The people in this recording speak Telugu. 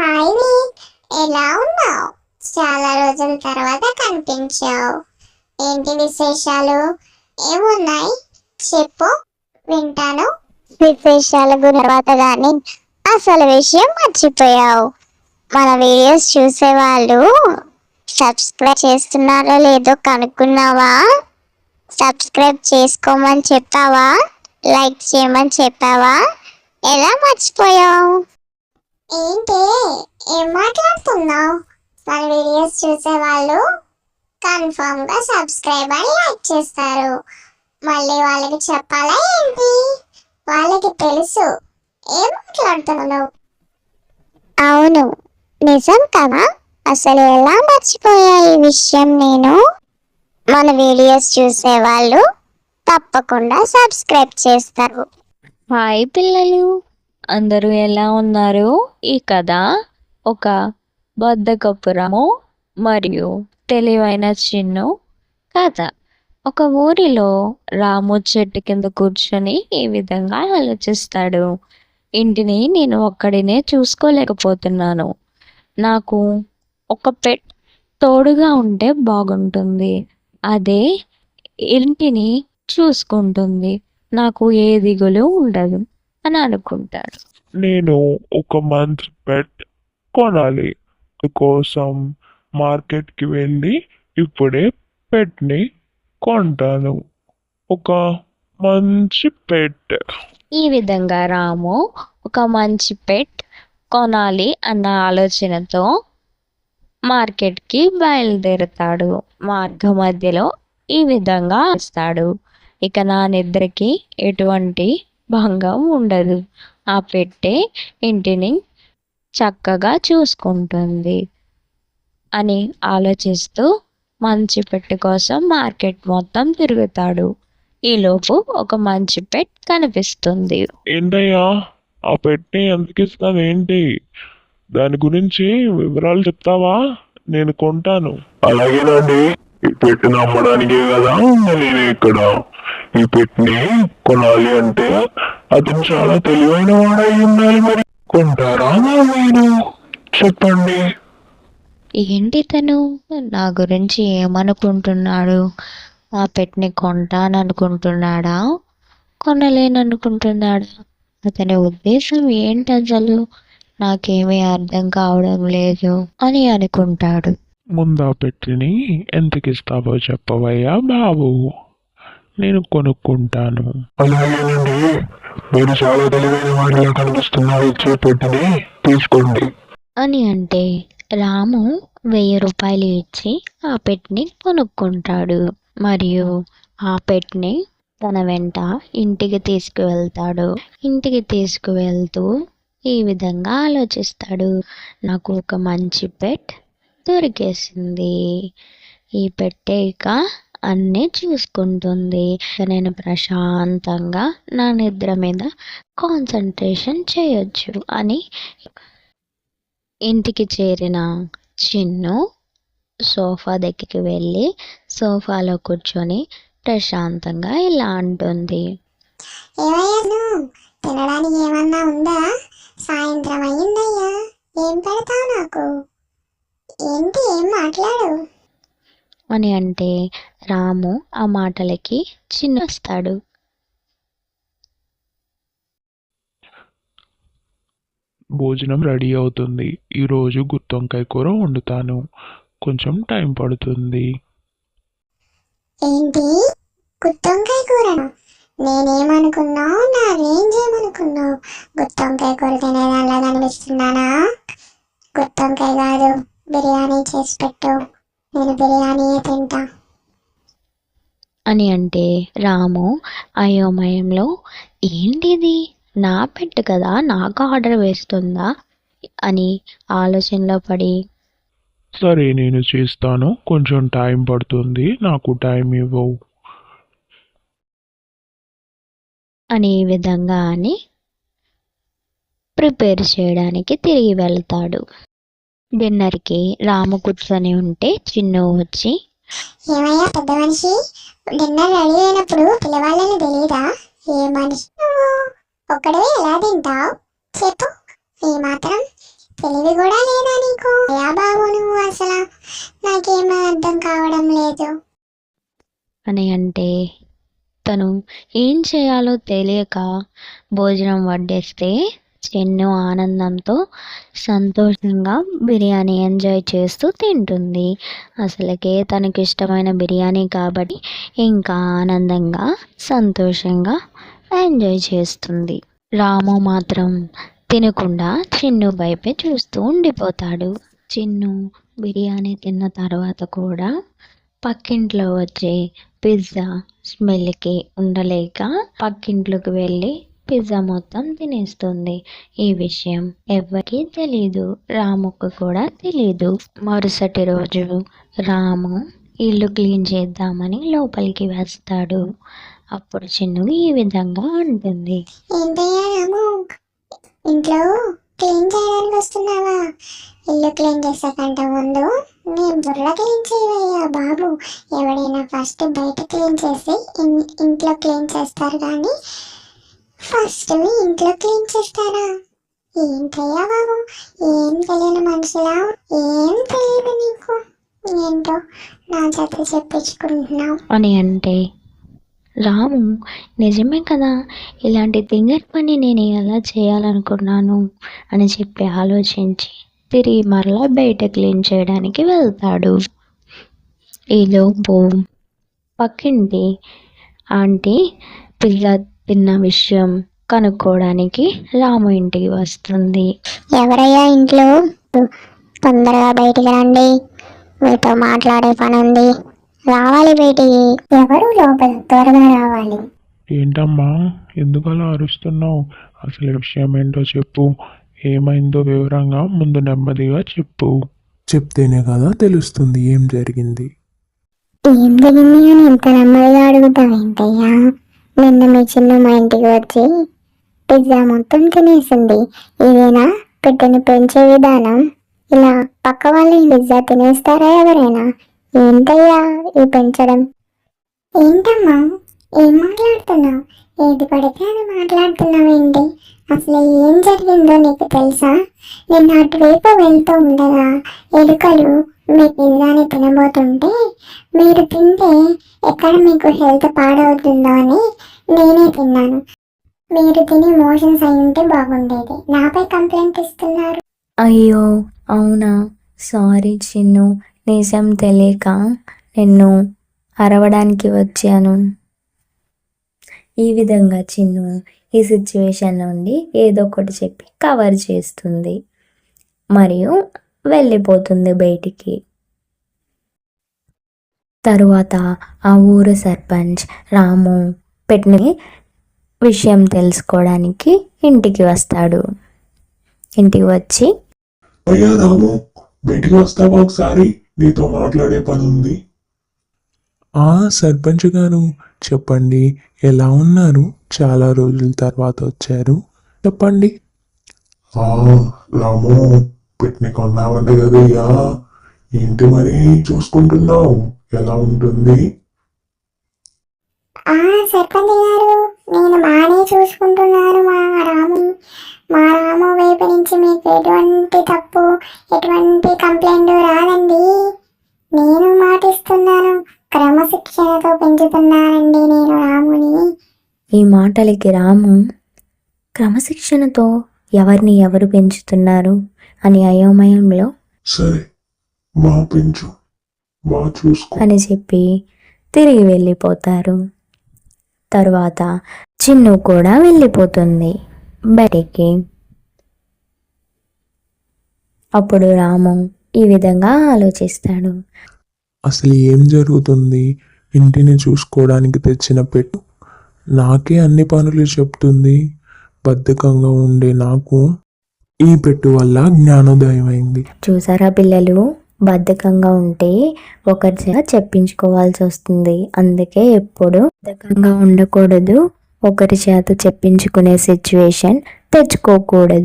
హాయ్ నీక్ ఎలా ఉన్నావు? చాలా రోజుల తర్వాత కనిపించావు. ఏంటి విశేషాలు? ఏమున్నాయి? చెప్పు. వింటాను. విశేషాల తర్వాత కానీ అసలు విషయం మర్చిపోయావు. మన వీడియోస్ చూసేవాళ్ళు సబ్స్క్రైబ్ చేస్తున్నారో లేదో కనుక్కున్నావా? సబ్స్క్రైబ్ చేసుకోమని చెప్పావా? లైక్ చేయమని చెప్పావా? ఎలా మర్చిపోయావు? ఏంటి? ఏం మాట్లాడుతున్నావు? మన వీడియోస్ చూసే వాళ్ళు కన్ఫర్మ్గా సబ్స్క్రైబ్ అని లైక్ చేస్తారు. మళ్ళీ వాళ్ళకి చెప్పాలా ఏంటి? వాళ్ళకి తెలుసు. ఏం మాట్లాడుతున్నావు? అవును. నిజం కదా? అసలు ఎలా మర్చిపోయా ఈ విషయం నేను? మన వీడియోస్ చూసే వాళ్ళు తప్పకుండా సబ్స్క్రైబ్ చేస్తారు. హాయ్ పిల్లలు. అందరూ ఎలా ఉన్నారు ఈ కథ ఒక బద్దకపురము మరియు తెలివైన చిన్ను కథ. ఒక ఊరిలో రాము చెట్టు కింద కూర్చొని ఈ విధంగా ఆలోచిస్తాడు. ఇంటిని నేను ఒక్కడినే చూసుకోలేకపోతున్నాను. నాకు ఒక పెట్ తోడుగా ఉంటే బాగుంటుంది. అదే ఇంటిని చూసుకుంటుంది. నాకు ఏ దిగులు ఉండదు అని అనుకుంటాడు. నేను ఒక మంత్ పెట్ కొనాలి. కోసం మార్కెట్కి వెళ్ళి ఇప్పుడే పెట్ని కొంటాను. ఒక మంచి పెట్. ఈ విధంగా రాము ఒక మంచి పెట్ కొనాలి అన్న ఆలోచనతో మార్కెట్కి బయలుదేరుతాడు. మార్గ మధ్యలో ఈ విధంగా వస్తాడు. ఇక నా నిద్రకి ఎటువంటి భంగం ఉండదు. ఆ పెట్టే ఇంటిని చక్కగా చూసుకుంటుంది అని ఆలోచిస్తూ మంచి పెట్టి కోసం మార్కెట్ మొత్తం తిరుగుతాడు. ఈలోపు ఒక మంచి పెట్ కనిపిస్తుంది. ఏంటయ్యా? ఆ పెట్టని ఎందుకు ఇస్తాను ఏంటి? దాని గురించి వివరాలు చెప్తావా? నేను కొంటాను. అలాగేనండి. ఈ పెట్టిన అమ్మడానికే కదా నేను ఇక్కడ. ఈ పెట్టిని కొనాలి అంటే అతను చాలా తెలివైన వాడై ఉండాలి మరి. కొంటారా మీరు చెప్పండి. ఏంటి తను? నా గురించి ఏమనుకుంటున్నాడు? ఆ పెట్టిని కొంటాననుకుంటున్నాడా? కొనలేననుకుంటున్నాడా? అతని ఉద్దేశం ఏంటి అసలు నాకేమీ అర్థం కావడం లేదు అని అనుకుంటాడు. ముందు ఆ పెట్టిని ఎంతకి ఇస్తావో చెప్పవయ్యా బాబు. నేను కొనుక్కుంటాను. అలాగేనండి మీరు చాలా తెలివైన వాడిలా కనిపిస్తున్నారు ఇచ్చే పెట్టిని తీసుకోండి. అని అంటే రాము వెయ్యి రూపాయలు ఇచ్చి ఆ పెట్టిని కొనుక్కుంటాడు. మరియు ఆ పెట్టిని తన వెంట ఇంటికి తీసుకువెళ్తాడు. ఇంటికి తీసుకువెళ్తూ ఈ విధంగా ఆలోచిస్తాడు. నాకు ఒక మంచి పెట్ దొరికేసింది. ఈ పెట్టేక అన్నీ చూసుకుంటుంది. నేను ప్రశాంతంగా నా నిద్ర మీద కాన్సన్ట్రేషన్ చేయొచ్చు అని ఇంటికి చేరిన చిన్ను సోఫా దగ్గరికి వెళ్ళి సోఫాలో కూర్చొని ప్రశాంతంగా ఇలా అంటుంది. తినడానికి ఏమన్నా ఉందా? సాయంత్రం అయ్యిందయ్యా ఏం పెడతావు నాకు? ఏంటి ఏం మాట్లాడు అని అంటే రాము ఆ మాటలకి చిన్ను వస్తాడు. భోజనం రెడీ అవుతుంది. ఈరోజు గుత్తొంకాయ కూర వండుతాను. కొంచెం టైం పడుతుంది. ఏంటి? గుత్తొంకాయ కూరను? నేనేమనుకున్నావు? నా రేంజ్ ఏమనుకున్నావు? గుత్తొంకాయ కూర తినేదానిలా కనిపిస్తున్నానా గుత్తొంకాయ కాదు. బిర్యానీ చేసి పెట్టు నేను బిర్యానీయే తింటా. అని అంటే రాము అయోమయంలో ఏంటిది? నా పెట్టు కదా? నాకు ఆర్డర్ వేస్తుందా? అని ఆలోచనలో పడి సరే నేను చేస్తాను. కొంచెం టైం పడుతుంది. నాకు టైం ఇవ్వవు. అని ఈ విధంగా అని ప్రిపేర్ చేయడానికి తిరిగి వెళ్తాడు. డిన్నర్కి రాము కూర్చొని ఉంటే చిన్ను వచ్చి ఏమయ్యా పెద్ద మనిషి డిన్నర్ రెడీ అయినప్పుడు పిల్లవాళ్ళని తెలియదా ఏ మనిషి? ఒక్కడే ఎలా తింటావు? చెప్పు. ఈ మాత్రం తెలివి కూడా లేదా నీకు? యా బాబు నువ్వు అసలు నాకేమీ అర్థం కావడం లేదు. అని అంటే తను ఏం చేయాలో తెలియక భోజనం వడ్డిస్తే చిన్ను ఆనందంతో సంతోషంగా బిర్యానీ ఎంజాయ్ చేస్తూ తింటుంది. అసలుకే తనకి ఇష్టమైన బిర్యానీ కాబట్టి ఇంకా ఆనందంగా సంతోషంగా ఎంజాయ్ చేస్తుంది. రాము మాత్రం తినకుండా చిన్ను వైపే చూస్తూ ఉండిపోతాడు. చిన్ను బిర్యానీ తిన్న తర్వాత కూడా పక్కింట్లో వచ్చే పిజ్జా స్మెల్కి ఉండలేక పక్కింట్లోకి వెళ్ళి పిజ్జా మొత్తం తినేస్తుంది. ఈ విషయం ఎవరికీ తెలీదు రాముకు కూడా తెలీదు. మరుసటి రోజు రాము ఇల్లు క్లీన్ చేద్దామని లోపలికి వస్తాడు. అప్పుడు చిన్ను ఈ విధంగా ఉంటుంది ఏంటయ్యా రాము? ఇంట్లో క్లీన్ చేయడానికి వస్తున్నావా? ఇల్లు క్లీన్ చేసాకంటే ముందు నీ బుర్ర క్లీన్ చేయవయ్యా బాబు. ఎవడైనా ఫస్ట్ బయట క్లీన్ చేసి ఇంట్లో క్లీన్ చేస్తారు కానీ ఫస్ట్ ఇంట్లో క్లీన్ చేస్తారా? ఏంటయ్యా బాబు? ఏం తెలియని మనుషులా? ఏం తెలియదు నీకు? ఏంటో నా చేత చెప్పించుకుంటున్నావు. అని అంటే రాము నిజమే కదా ఇలాంటి దింగర్ పని నేను ఎలా చేయాలనుకున్నాను? అని చెప్పి ఆలోచించి తిరిగి మరలా బయట క్లీన్ చేయడానికి వెళ్తాడు. ఈలోపు పక్కింటి ఆంటీ పిల్ల తిన్న విషయం కనుక్కోవడానికి రాము ఇంటికి వస్తుంది. ఎవరయ్యా ఇంట్లో? తొందరగా బయటికి రండి. మీతో మాట్లాడే పని ఉంది రావాలి బయటికి. ఎవరు లోపల త్వరగా రావాలి? ఏంటమ్మా? ఎందుకు అలా అరుస్తున్నావు? అసలు విషయం ఏంటో చెప్పు. ఏమైందో వివరంగా ముందు నెమ్మదిగా చెప్పు. చెప్తేనే కదా తెలుస్తుంది ఏం జరిగింది. ఏం జరిగింది అని ఇంత నెమ్మదిగా అడుగుతావు ఏంటయ్యా నిన్న మీ చిన్న మా ఇంటికి వచ్చి పిజ్జా మొత్తం తినేసింది. ఇదేనా? బిడ్డను పెంచే విధానం? ఇలా పక్క వాళ్ళు పిజ్జా తినేస్తారా ఎవరైనా? ఏంటయ్యా ఈ పెంచడం? ఏంటమ్మా? ఏం మాట్లాడుతున్నావు? ఏది పడితే అది మాట్లాడుతున్నావేంటి? అసలు ఏం జరిగిందో నీకు తెలుసా? నిన్న అటువైపు వెళ్తూ ఉండగా ఎలుకలు మీ పిజ్జాని తినబోతుంటే మీరు తింటే ఎక్కడ మీకు హెల్త్ పాడవుతుందో అని నేనే తిన్నాను. మీరు తిని మోషన్స్ అయి ఉంటే బాగుండేది. నాపై కంప్లైంట్ ఇస్తున్నారు. అయ్యో అవునా? సారీ చిన్ను. నిజం తెలియక నిన్ను అరవడానికి వచ్చాను. ఈ విధంగా చిన్ను ఈ సిచ్యువేషన్ నుండి ఏదో ఒకటి చెప్పి కవర్ చేస్తుంది. మరియు వెళ్ళిపోతుంది బయటికి. తరువాత ఆ ఊరు సర్పంచ్ రాము పెట్టిన విషయం తెలుసుకోవడానికి ఇంటికి వస్తాడు. ఇంటికి వచ్చి అయ్యా రాము బయటికి వస్తావా ఒకసారి? నీతో మాట్లాడే పని ఉంది. ఆ సర్పంచ్ గారు చెప్పండి ఎలా ఉన్నారు? చాలా రోజుల తర్వాత వచ్చారు. చెప్పండి. ఆ రాము పిక్నిక్ ఉన్నావంటే కదయ్యా. ఏంటి మరి? చూసుకుంటున్నావు. ఎలా ఉంటుంది? ఆ సర్పంచ్ గారు నేను బాగానే చూసుకుంటున్నాను మా రాము. మా రాము వైపు నుంచి మీకు ఎటువంటి తప్పు ఎటువంటి కంప్లైంట్ రాదండి. నేను మాటిస్తున్నాను క్రమశిక్షణతో పెంచుతున్నానండి నేను రాముని. ఈ మాటలకి రాము క్రమశిక్షణతో ఎవరిని ఎవరు పెంచుతున్నారు అని అయోమయంలో సరే బాగా పెంచు బాగా చూసుకో. అని చెప్పి తిరిగి వెళ్ళిపోతారు. తరువాత చిన్ను కూడా వెళ్ళిపోతుంది బయటికి. అప్పుడు రాము ఈ విధంగా ఆలోచిస్తాడు. అసలు ఏం జరుగుతుంది? ఇంటిని చూసుకోవడానికి తెచ్చిన పెట్టు. నాకే అన్ని పనులు చెప్తుంది. బద్ధకంగా ఉండే నాకు ఈ పెట్టు వల్ల జ్ఞానోదయం అయింది చూసారా పిల్లలు? బద్ధకంగా ఉంటే ఒకరి చేత చెప్పించుకోవాల్సి వస్తుంది. అందుకే ఎప్పుడు బద్ధకంగా ఉండకూడదు. ఒకరి చేత చెప్పించుకునే సిచ్యువేషన్ తెచ్చుకోకూడదు.